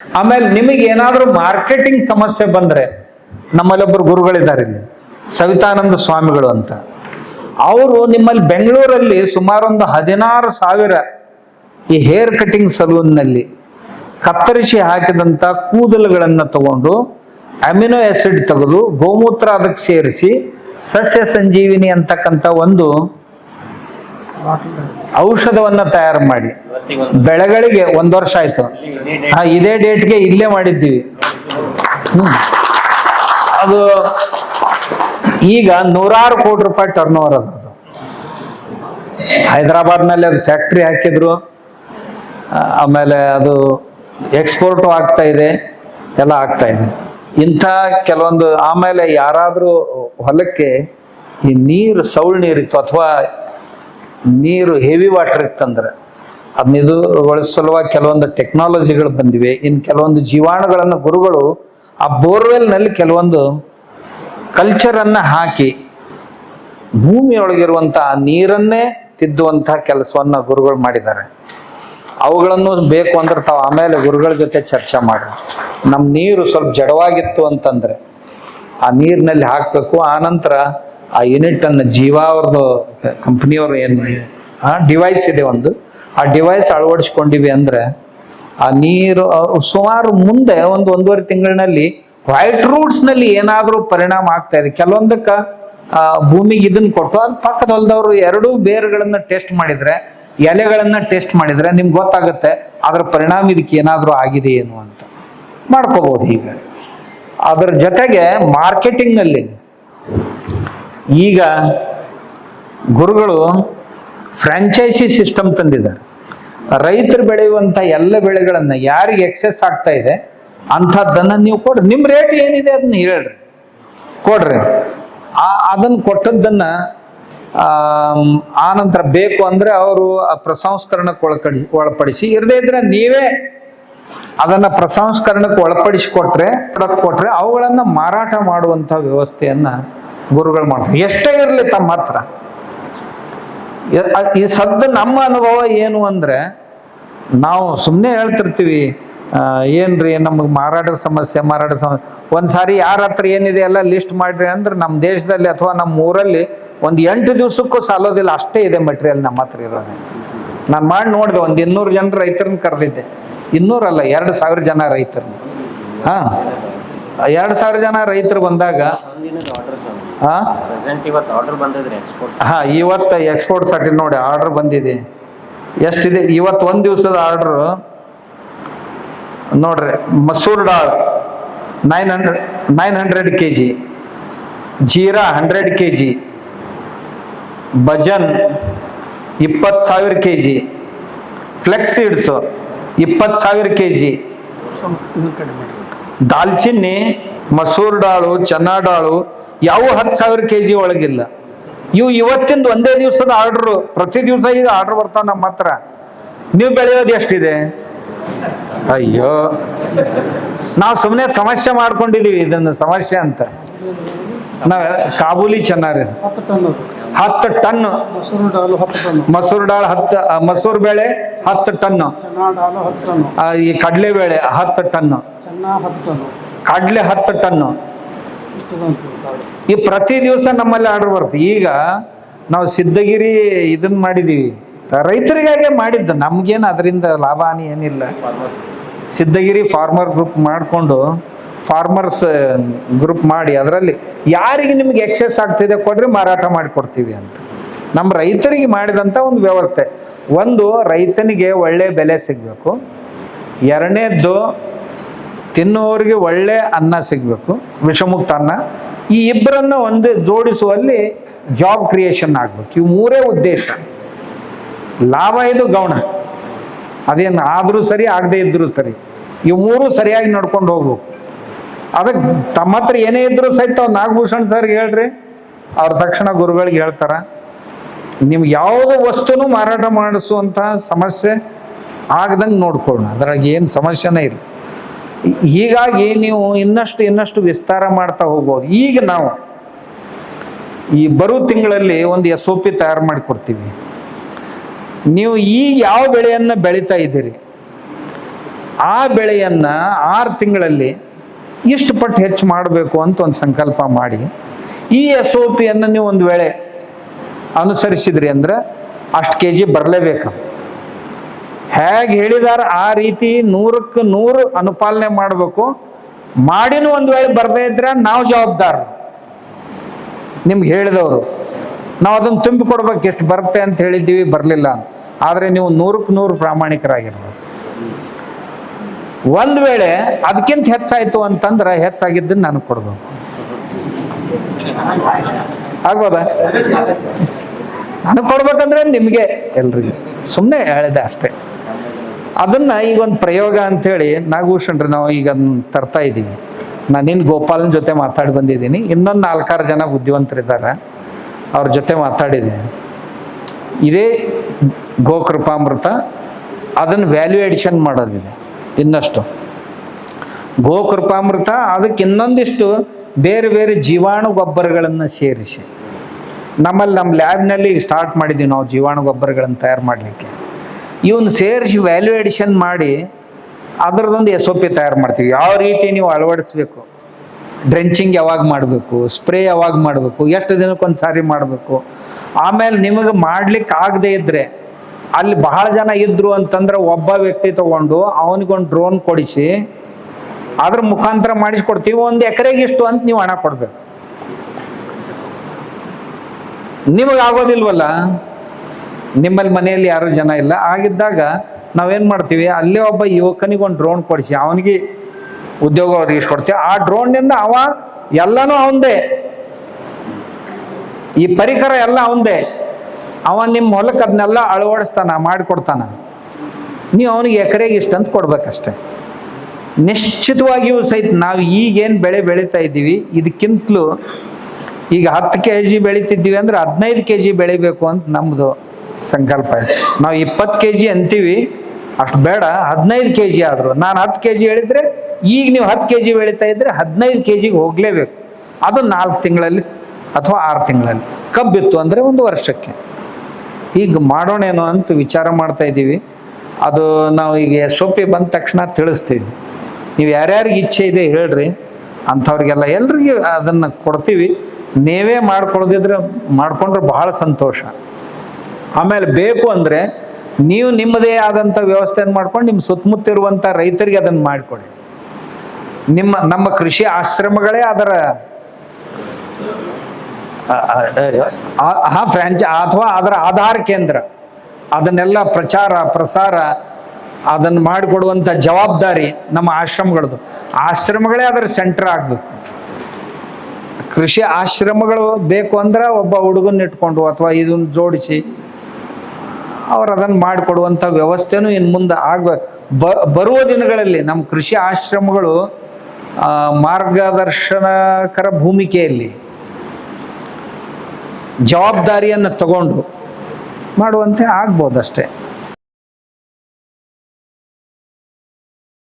ಆಮೇಲೆ ನಿಮಗೆ ಏನಾದರೂ ಮಾರ್ಕೆಟಿಂಗ್ ಸಮಸ್ಯೆ ಬಂದರೆ ನಮ್ಮಲ್ಲಿ ಒಬ್ಬರು ಗುರುಗಳಿದ್ದಾರೆ ಇಲ್ಲಿ. ಸವಿತಾನಂದ ಸ್ವಾಮಿಗಳು ಅಂತ. ಅವರು ನಿಮ್ಮಲ್ಲಿ ಬೆಂಗಳೂರಲ್ಲಿ ಸುಮಾರೊಂದು ಹದಿನಾರು ಸಾವಿರ ಈ ಹೇರ್ ಕಟಿಂಗ್ ಸಲೂನ್ನಲ್ಲಿ ಕತ್ತರಿಸಿ ಹಾಕಿದಂಥ ಕೂದಲುಗಳನ್ನು ತಗೊಂಡು ಅಮಿನೋ ಆಸಿಡ್ ತೆಗೆದು ಗೋಮೂತ್ರ ಅದಕ್ಕೆ ಸೇರಿಸಿ ಸಸ್ಯ ಸಂಜೀವಿನಿ ಅಂತಕ್ಕಂಥ ಒಂದು ಔಷಧವನ್ನ ತಯಾರು ಮಾಡಿ. ಬೆಳೆಗಳಿಗೆ ಒಂದು ವರ್ಷ ಆಯ್ತು. ಇದೇ ಡೇಟ್ಗೆ ಇಲ್ಲೇ ಮಾಡಿದ್ದೀವಿ. ಅದು ಈಗ ನೂರಾರು ಕೋಟಿ ರೂಪಾಯಿ ಟರ್ನ್ ಓವರ್ ಹೈದರಾಬಾದ್ನಲ್ಲಿ ಅದು ಫ್ಯಾಕ್ಟ್ರಿ ಹಾಕಿದ್ರು. ಆಮೇಲೆ ಅದು ಎಕ್ಸ್ಪೋರ್ಟು ಆಗ್ತಾ ಇದೆ. ಎಲ್ಲ ಆಗ್ತಾ ಇದೆ. ಇಂಥ ಕೆಲವೊಂದು, ಆಮೇಲೆ ಯಾರಾದರೂ ಹೊಲಕ್ಕೆ ಈ ನೀರು, ಸೌಳ್ ನೀರಿತ್ತು, ಅಥವಾ ನೀರು ಹೆವಿ ವಾಟರ್ ಇತ್ತಂದ್ರೆ ಅದನ್ನ ಸಲುವಾಗಿ ಕೆಲವೊಂದು ಟೆಕ್ನಾಲಜಿಗಳು ಬಂದಿವೆ. ಇನ್ನು ಕೆಲವೊಂದು ಜೀವಾಣುಗಳನ್ನು ಗುರುಗಳು ಆ ಬೋರ್ವೆಲ್ನಲ್ಲಿ ಕೆಲವೊಂದು ಕಲ್ಚರನ್ನು ಹಾಕಿ ಭೂಮಿಯೊಳಗಿರುವಂಥ ನೀರನ್ನೇ ತಿದ್ದುವಂತಹ ಕೆಲಸವನ್ನ ಗುರುಗಳು ಮಾಡಿದ್ದಾರೆ. ಅವುಗಳನ್ನು ಬೇಕು ಅಂದ್ರೆ ತಾವು ಆಮೇಲೆ ಗುರುಗಳ ಜೊತೆ ಚರ್ಚೆ ಮಾಡಿ ನಮ್ಮ ನೀರು ಸ್ವಲ್ಪ ಜಡವಾಗಿತ್ತು ಅಂತಂದ್ರೆ, ಆ ನೀರಿನಲ್ಲಿ ಹಾಕಬೇಕು. ಆನಂತರ ಆ ಯೂನಿಟ್ ಅನ್ನು ಜೀವ ಅವ್ರದ್ದು ಕಂಪ್ನಿಯವರು ಏನು ಡಿವೈಸ್ ಇದೆ ಒಂದು. ಆ ಡಿವೈಸ್ ಅಳವಡಿಸ್ಕೊಂಡಿವಿ ಅಂದ್ರೆ ಆ ನೀರು ಸುಮಾರು ಮುಂದೆ ಒಂದು ಒಂದೂವರೆ ತಿಂಗಳಿನಲ್ಲಿ ವೈಟ್ ರೂಟ್ಸ್ನಲ್ಲಿ ಏನಾದರೂ ಪರಿಣಾಮ ಆಗ್ತಾ ಇದೆ. ಕೆಲವೊಂದಕ್ಕೆ ಭೂಮಿಗೆ ಇದನ್ನು ಕೊಟ್ಟು ಅದು ಪಕ್ಕದ ಹೊಲದವರು ಎರಡೂ ಬೇರುಗಳನ್ನು ಟೆಸ್ಟ್ ಮಾಡಿದ್ರೆ, ಎಲೆಗಳನ್ನು ಟೆಸ್ಟ್ ಮಾಡಿದ್ರೆ ನಿಮ್ಗೆ ಗೊತ್ತಾಗುತ್ತೆ ಅದರ ಪರಿಣಾಮ ಇದಕ್ಕೆ ಏನಾದರೂ ಆಗಿದೆ ಏನು ಅಂತ. ಮಾಡ್ಕೋಬಹುದು ಈಗ. ಅದರ ಜೊತೆಗೆ ಮಾರ್ಕೆಟಿಂಗ್ನಲ್ಲಿ ಈಗ ಗುರುಗಳು ಫ್ರಾಂಚೈಸಿ ಸಿಸ್ಟಮ್ ತಂದಿದ್ದಾರೆ. ರೈತರು ಬೆಳೆಯುವಂಥ ಎಲ್ಲ ಬೆಳೆಗಳನ್ನು ಯಾರಿಗೆ ಎಕ್ಸೆಸ್ ಆಗ್ತಾ ಇದೆ, ಅಂಥದ್ದನ್ನು ನೀವು ಕೊಡ್ರಿ. ನಿಮ್ಮ ರೇಟ್ ಏನಿದೆ ಅದನ್ನ ಹೇಳ್ರಿ. ಕೊಡ್ರಿ. ಆ ಅದನ್ನ ಕೊಟ್ಟದ್ದನ್ನು, ಆ ನಂತರ ಬೇಕು ಅಂದ್ರೆ ಅವರು ಆ ಪ್ರಸಂಸ್ಕರಣಕ್ಕೆ ಒಳಕಡಿ, ಒಳಪಡಿಸಿ, ಇರದೇ ಇದ್ರೆ ನೀವೇ ಅದನ್ನ ಪ್ರಸಂಸ್ಕರಣಕ್ಕೆ ಒಳಪಡಿಸಿ ಕೊಟ್ಟರೆ ಕೊಟ್ಟರೆ ಅವುಗಳನ್ನ ಮಾರಾಟ ಮಾಡುವಂತ ವ್ಯವಸ್ಥೆಯನ್ನ ಗುರುಗಳು ಮಾಡ್ತಾರೆ. ಎಷ್ಟೇ ಇರಲಿ ತಮ್ಮ ಹತ್ರ. ಈ ಸದ್ದು ನಮ್ಮ ಅನುಭವ ಏನು ಅಂದ್ರೆ, ನಾವು ಸುಮ್ಮನೆ ಹೇಳ್ತಿರ್ತೀವಿ ಏನ್ರಿ ನಮಗೆ ಮಾರಾಟದ ಸಮಸ್ಯೆ ಮಾರಾಟ ಸಮಸ್ಯೆ ಒಂದ್ಸಾರಿ ಯಾರ ಹತ್ರ ಏನಿದೆ ಎಲ್ಲ ಲಿಸ್ಟ್ ಮಾಡ್ರಿ ಅಂದ್ರೆ ನಮ್ಮ ದೇಶದಲ್ಲಿ ಅಥವಾ ನಮ್ಮ ಊರಲ್ಲಿ ಒಂದು ಎಂಟು ದಿವಸಕ್ಕೂ ಸಾಲೋದಿಲ್ಲ, ಅಷ್ಟೇ ಇದೆ ಮೆಟೀರಿಯಲ್ ನಮ್ಮ ಹತ್ರ ಇರೋದು. ನಾನು ಮಾಡಿ ನೋಡಿದೆ, ಒಂದು ಇನ್ನೂರು ಜನ ರೈತರನ್ನ ಕರೆದಿದ್ದೆ. ಇನ್ನೂರಲ್ಲ, ಎರಡು ಸಾವಿರ ಜನ ರೈತರನ್ನ. ಹಾ. ಎರಡು ಸಾವಿರ ಜನ ರೈತರು ಬಂದಾಗ ಒಂದಿನದ ಆರ್ಡರ್ ಹಾ ಪ್ರೆಸೆಂಟ್ ಇವತ್ತು ಆರ್ಡರ್ ಬಂದಿದ್ರಿ ಎಕ್ಸ್ಪೋರ್ಟ್ ಹಾ ಇವತ್ತು ಎಕ್ಸ್ಪೋರ್ಟ್ ಸರ್ಟಿ ನೋಡಿ ಆರ್ಡರ್ ಬಂದಿದೆ. ಎಷ್ಟಿದೆ? ಇವತ್ತು ಒಂದು ದಿವಸದ ಆರ್ಡರ್ ನೋಡ್ರಿ ಮಸೂರ್ ಡಾಳ್ nine hundred nine hundred K G jeera hundred K G ಭಜನ್ ಇಪ್ಪತ್ತು ಸಾವಿರ ಕೆ ಜಿ ಫ್ಲೆಕ್ಸ್ ಸೀಡ್ಸು ಇಪ್ಪತ್ತು ಸಾವಿರ ಕೆ ಜಿ ದಾಲ್ಚಿನ್ನಿ ಮಸೂರ್ ಡಾಳು ಚನ್ನಾ ಡಾಳು ಯಾವ ಹತ್ತು ಸಾವಿರ ಕೆ ಜಿ ಒಳಗಿಲ್ಲ. ಇವು ಇವತ್ತಿಂದ ಒಂದೇ ದಿವಸದ ಆರ್ಡ್ರು ಪ್ರತಿ ದಿವಸ ಈಗ ಆರ್ಡರ್ ಬರ್ತಾವ ನಮ್ಮ ಹತ್ರ. ನೀವು ಬೆಳೆಯೋದು ಎಷ್ಟಿದೆ? ಅಯ್ಯೋ. ನಾವು ಸುಮ್ಮನೆ ಸಮಸ್ಯೆ ಮಾಡ್ಕೊಂಡಿದೀವಿ ಇದನ್ನು ಸಮಸ್ಯೆ ಅಂತ. ನಾವ್ ಕಾಬೂಲಿ ಚೆನ್ನಾರಿ ಹತ್ತು ಟನ್. ಮೊಸರು ಡಾಲು ಹತ್ತು ಮಸೂರ್ ಡಾಳ್ ಹತ್ತು ಆ, ಮಸೂರ್ ಬೇಳೆ ಹತ್ತು ಟನ್ ಈ ಕಡಲೆ ಬೇಳೆ ಹತ್ತು ಟನ್ ಕಡಲೆ ಹತ್ತು ಟನ್ನು. ಈ ಪ್ರತಿ ದಿವಸ ನಮ್ಮಲ್ಲಿ ಆರ್ಡರ್ ಬರುತ್ತೆ. ಈಗ ನಾವು ಸಿದ್ಧಗಿರಿ ಇದನ್ನ ಮಾಡಿದೀವಿ. ರೈತರಿಗಾಗೆ ಮಾಡಿದ್ದು. ನಮ್ಗೇನು ಅದರಿಂದ ಲಾಭ ಹಾನಿ ಏನಿಲ್ಲ. ಸಿದ್ಧಗಿರಿ ಫಾರ್ಮರ್ ಗ್ರೂಪ್ ಮಾಡಿಕೊಂಡು ಫಾರ್ಮರ್ಸ್ ಗ್ರೂಪ್ ಮಾಡಿ ಅದರಲ್ಲಿ ಯಾರಿಗೆ ನಿಮ್ಗೆ ಎಕ್ಸೆಸ್ ಆಗ್ತಿದೆ ಕೊಡ್ರಿ, ಮಾರಾಟ ಮಾಡಿಕೊಡ್ತೀವಿ ಅಂತ. ನಮ್ಮ ರೈತರಿಗೆ ಮಾಡಿದಂಥ ಒಂದು ವ್ಯವಸ್ಥೆ. ಒಂದು, ರೈತನಿಗೆ ಒಳ್ಳೆ ಬೆಲೆ ಸಿಗಬೇಕು. ಎರಡನೇದ್ದು ತಿನ್ನುವವರಿಗೆ ಒಳ್ಳೆ ಅನ್ನ ಸಿಗಬೇಕು, ವಿಷಮುಕ್ತ ಅನ್ನ. ಈ ಇಬ್ಬರನ್ನ ಒಂದು ಜೋಡಿಸುವಲ್ಲಿ ಜಾಬ್ ಕ್ರಿಯೇಷನ್ ಆಗ್ಬೇಕು. ಇವು ಮೂರೇ ಉದ್ದೇಶ. ಲಾಭ ಇದು ಗೌಣ. ಅದೇನು ಆದರೂ ಸರಿ, ಆಗದೆ ಇದ್ದರೂ ಸರಿ. ಇವು ಮೂರು ಸರಿಯಾಗಿ ನಡ್ಕೊಂಡು ಹೋಗ್ಬೇಕು. ಅದಕ್ಕೆ ತಮ್ಮ ಹತ್ರ ಏನೇ ಇದ್ರೂ ಸಹಿತ ಅವ್ರು ನಾಗಭೂಷಣ್ ಸರ್ಗೆ ಹೇಳ್ರಿ. ಅವ್ರ ತಕ್ಷಣ ಗುರುಗಳಿಗೆ ಹೇಳ್ತಾರ, ನಿಮ್ಗೆ ಯಾವ್ದು ವಸ್ತುನೂ ಮಾರಾಟ ಮಾಡಿಸುವಂತಹ ಸಮಸ್ಯೆ ಆಗದಂಗೆ ನೋಡ್ಕೊಳ್ಳೋಣ. ಅದ್ರಾಗ ಏನು ಸಮಸ್ಯೆನೇ ಇಲ್ಲ. ಹೀಗಾಗಿ ನೀವು ಇನ್ನಷ್ಟು ಇನ್ನಷ್ಟು ವಿಸ್ತಾರ ಮಾಡ್ತಾ ಹೋಗ್ಬೋದು. ಈಗ ನಾವು ಈ ಬರೋ ತಿಂಗಳಲ್ಲಿ ಒಂದು ಎಸ್ ಒ ಪಿ ತಯಾರು ಮಾಡಿಕೊಡ್ತೀವಿ. ನೀವು ಈಗ ಯಾವ ಬೆಳೆಯನ್ನು ಬೆಳೀತಾ ಇದ್ದೀರಿ? ಆ ಬೆಳೆಯನ್ನು ಆರು ತಿಂಗಳಲ್ಲಿ ಇಷ್ಟು ಪಟ್ಟು ಹೆಚ್ಚು ಮಾಡಬೇಕು ಅಂತ ಒಂದು ಸಂಕಲ್ಪ ಮಾಡಿ, ಈ ಎಸ್ ಒ ಪಿಯನ್ನು ನೀವು ಒಂದು ವೇಳೆ ಅನುಸರಿಸಿದ್ರಿ ಅಂದ್ರೆ ಅಷ್ಟು ಕೆ ಜಿ ಬರಲೇಬೇಕು. ಹೇಗೆ ಹೇಳಿದಾರ ಆ ರೀತಿ ನೂರಕ್ಕೆ ನೂರು ಅನುಪಾಲನೆ ಮಾಡಬೇಕು. ಮಾಡಿನೂ ಒಂದು ವೇಳೆ ಬರದೇ ಇದ್ರೆ ನಾವು ಜವಾಬ್ದಾರ. ನಿಮ್ಗೆ ಹೇಳಿದವರು, ನಾವು ಅದನ್ನು ತುಂಬಿ ಕೊಡ್ಬೇಕು ಎಷ್ಟು ಬರುತ್ತೆ ಅಂತ ಹೇಳಿದ್ದೀವಿ, ಬರಲಿಲ್ಲ ಆದರೆ ನೀವು ನೂರಕ್ಕೆ ನೂರು ಪ್ರಾಮಾಣಿಕರಾಗಿರ್ಬೇಕು. ಒಂದು ವೇಳೆ ಅದಕ್ಕಿಂತ ಹೆಚ್ಚಾಯ್ತು ಅಂತಂದ್ರೆ ಹೆಚ್ಚಾಗಿದ್ದನ್ನು ನನಗೆ ಕೊಡ್ಬೇಕು. ಆಗ್ಬೋದಾ? ನನಗೆ ಕೊಡ್ಬೇಕಂದ್ರೆ ನಿಮಗೆ ಎಲ್ರಿಗೂ. ಸುಮ್ಮನೆ ಹೇಳಿದೆ ಅಷ್ಟೇ. ಅದನ್ನ ಈಗ ಒಂದು ಪ್ರಯೋಗ ಅಂತೇಳಿ ನಾಗಭೂಷಣ್ರಿ ನಾವು ಈಗ ತರ್ತಾ ಇದ್ದೀವಿ. ನಾನು ನಿನ್ನ ಗೋಪಾಲನ ಜೊತೆ ಮಾತಾಡಿ ಬಂದಿದ್ದೀನಿ. ಇನ್ನೊಂದು ನಾಲ್ಕಾರು ಜನ ಬುದ್ಧಿವಂತರಿದ್ದಾರೆ ಅವ್ರ ಜೊತೆ ಮಾತಾಡಿದ್ದೀನಿ. ಇದೇ ಗೋಕೃಪಾಮೃತ ಅದನ್ನು ವ್ಯಾಲ್ಯೂ ಎಡಿಷನ್ ಮಾಡೋದಿದೆ ಇನ್ನಷ್ಟು. ಗೋಕೃಪಾಮೃತ ಅದಕ್ಕೆ ಇನ್ನೊಂದಿಷ್ಟು ಬೇರೆ ಬೇರೆ ಜೀವಾಣು ಗೊಬ್ಬರಗಳನ್ನು ಸೇರಿಸಿ ನಮ್ಮಲ್ಲಿ ನಮ್ಮ ಲ್ಯಾಬ್ನಲ್ಲಿ ಸ್ಟಾರ್ಟ್ ಮಾಡಿದ್ದೀವಿ ನಾವು ಜೀವಾಣು ಗೊಬ್ಬರಗಳನ್ನು ತಯಾರು ಮಾಡಲಿಕ್ಕೆ. ಇವನ್ನ ಸೇರಿಸಿ ವ್ಯಾಲ್ಯೂ ಎಡಿಷನ್ ಮಾಡಿ ಅದರದೊಂದು ಎಸ್ ಒ ಪಿ ತಯಾರು ಮಾಡ್ತೀವಿ. ಯಾವ ರೀತಿ ನೀವು ಅಳವಡಿಸ್ಬೇಕು? ಡ್ರೆಂಚಿಂಗ್ ಯಾವಾಗ ಮಾಡಬೇಕು? ಸ್ಪ್ರೇ ಯಾವಾಗ ಮಾಡಬೇಕು? ಎಷ್ಟು ದಿನಕ್ಕೊಂದು ಸಾರಿ ಮಾಡಬೇಕು? ಆಮೇಲೆ ನಿಮಗೆ ಮಾಡ್ಲಿಕ್ಕೆ ಆಗದೆ ಇದ್ದರೆ ಅಲ್ಲಿ ಬಹಳ ಜನ ಇದ್ರು ಅಂತಂದ್ರೆ ಒಬ್ಬ ವ್ಯಕ್ತಿ ತಗೊಂಡು ಅವನಿಗೊಂದು ಡ್ರೋನ್ ಕೊಡಿಸಿ ಅದ್ರ ಮುಖಾಂತರ ಮಾಡಿಸ್ಕೊಡ್ತೀವಿ. ಒಂದು ಎಕರೆಗೆ ಇಷ್ಟು ಅಂತ ನೀವು ಹಣ ಕೊಡ್ಬೇಕು. ನಿಮಗೆ ಆಗೋದಿಲ್ವಲ್ಲ? ನಿಮ್ಮಲ್ಲಿ ಮನೆಯಲ್ಲಿ ಯಾರು ಜನ ಇಲ್ಲ. ಆಗಿದ್ದಾಗ ನಾವೇನು ಮಾಡ್ತೀವಿ? ಅಲ್ಲೇ ಒಬ್ಬ ಯುವಕನಿಗೆ ಒಂದು ಡ್ರೋನ್ ಕೊಡಿಸಿ. ಅವನಿಗೆ ಉದ್ಯೋಗ ಒದಗಿಸ್ಕೊಡ್ತೀವಿ ಆ ಡ್ರೋನ್ನಿಂದ ಅವ ಎಲ್ಲನೂ ಅವಂದೇ. ಈ ಪರಿಕರ ಎಲ್ಲ ಅವಂದೇ. ಅವ ನಿಮ್ಮ ಹೊಲಕ್ಕೆ ಅದನ್ನೆಲ್ಲ ಅಳವಡಿಸ್ತಾನ, ಮಾಡಿಕೊಡ್ತಾನ. ನೀವು ಅವನಿಗೆ ಎಕರೆಗೆ ಇಷ್ಟಂತ ಕೊಡ್ಬೇಕಷ್ಟೆ. ನಿಶ್ಚಿತವಾಗಿಯೂ ಸಹಿತ ನಾವು ಈಗೇನು ಬೆಳೆ ಬೆಳೀತಾ ಇದ್ದೀವಿ. ಇದಕ್ಕಿಂತಲೂ ಈಗ ಹತ್ತು ಕೆ ಜಿ ಬೆಳಿತಿದ್ದೀವಿ ಅಂದ್ರೆ ಹದಿನೈದು ಕೆ ಜಿ ಬೆಳಿಬೇಕು ಅಂತ ನಮ್ಮದು ಸಂಕಲ್ಪ ನಾವು ಇಪ್ಪತ್ತು ಕೆ ಜಿ ಅಂತೀವಿ, ಅಷ್ಟು ಬೇಡ, ಹದಿನೈದು ಕೆ ಜಿ ಆದರೂ. ನಾನು ಹತ್ತು ಕೆ ಜಿ ಹೇಳಿದರೆ, ಈಗ ನೀವು ಹತ್ತು ಕೆ ಜಿ ಬೆಳೀತಾ ಇದ್ದರೆ ಹದಿನೈದು ಕೆ ಜಿಗೆ ಹೋಗಲೇಬೇಕು. ಅದು ನಾಲ್ಕು ತಿಂಗಳಲ್ಲಿ ಅಥವಾ ಆರು ತಿಂಗಳಲ್ಲಿ. ಕಬ್ಬಿತ್ತು ಅಂದರೆ ಒಂದು ವರ್ಷಕ್ಕೆ. ಈಗ ಮಾಡೋಣೇನೋ ಅಂತ ವಿಚಾರ ಮಾಡ್ತಾ ಇದ್ದೀವಿ. ಅದು ನಾವು ಈಗ ಸೊಪ್ಪಿ ಬಂದ ತಕ್ಷಣ ತಿಳಿಸ್ತೀವಿ. ನೀವು ಯಾರ್ಯಾರಿಗೆ ಇಚ್ಛೆ ಇದೆ ಹೇಳ್ರಿ. ಅಂಥವ್ರಿಗೆಲ್ಲ ಎಲ್ರಿಗೂ ಅದನ್ನು ಕೊಡ್ತೀವಿ. ನೀವೇ ಮಾಡ್ಕೊಳ್ದಿದ್ರೆ ಮಾಡ್ಕೊಂಡ್ರೆ ಬಹಳ ಸಂತೋಷ. ಆಮೇಲೆ ಬೇಕು ಅಂದರೆ ನೀವು ನಿಮ್ಮದೇ ಆದಂಥ ವ್ಯವಸ್ಥೆಯನ್ನು ಮಾಡ್ಕೊಂಡು ನಿಮ್ಮ ಸುತ್ತಮುತ್ತ ಇರುವಂಥ ರೈತರಿಗೆ ಅದನ್ನು ಮಾಡಿಕೊಡಿ. ನಿಮ್ಮ, ನಮ್ಮ ಕೃಷಿ ಆಶ್ರಮಗಳೇ ಅದರ ಹಾ ಫ್ರಾಂಚ, ಅಥವಾ ಅದರ ಆಧಾರ ಕೇಂದ್ರ. ಅದನ್ನೆಲ್ಲ ಪ್ರಚಾರ, ಪ್ರಸಾರ, ಅದನ್ನು ಮಾಡಿಕೊಡುವಂಥ ಜವಾಬ್ದಾರಿ ನಮ್ಮ ಆಶ್ರಮಗಳದ್ದು. ಆಶ್ರಮಗಳೇ ಅದರ ಸೆಂಟರ್ ಆಗಬೇಕು. ಕೃಷಿ ಆಶ್ರಮಗಳು ಬೇಕು ಅಂದ್ರೆ ಒಬ್ಬ ಹುಡುಗನ ಇಟ್ಕೊಂಡು ಅಥವಾ ಇದನ್ನ ಜೋಡಿಸಿ ಅವ್ರು ಅದನ್ನು ಮಾಡಿಕೊಡುವಂಥ ವ್ಯವಸ್ಥೆನೂ ಇನ್ನು ಮುಂದೆ ಆಗ್ಬ ಬರುವ ದಿನಗಳಲ್ಲಿ ನಮ್ಮ ಕೃಷಿ ಆಶ್ರಮಗಳು ಮಾರ್ಗದರ್ಶನಕರ ಭೂಮಿಕೆಯಲ್ಲಿ ಜವಾಬ್ದಾರಿಯನ್ನು ತಗೊಂಡು ಮಾಡುವಂತೆ ಆಗ್ಬೋದು ಅಷ್ಟೇ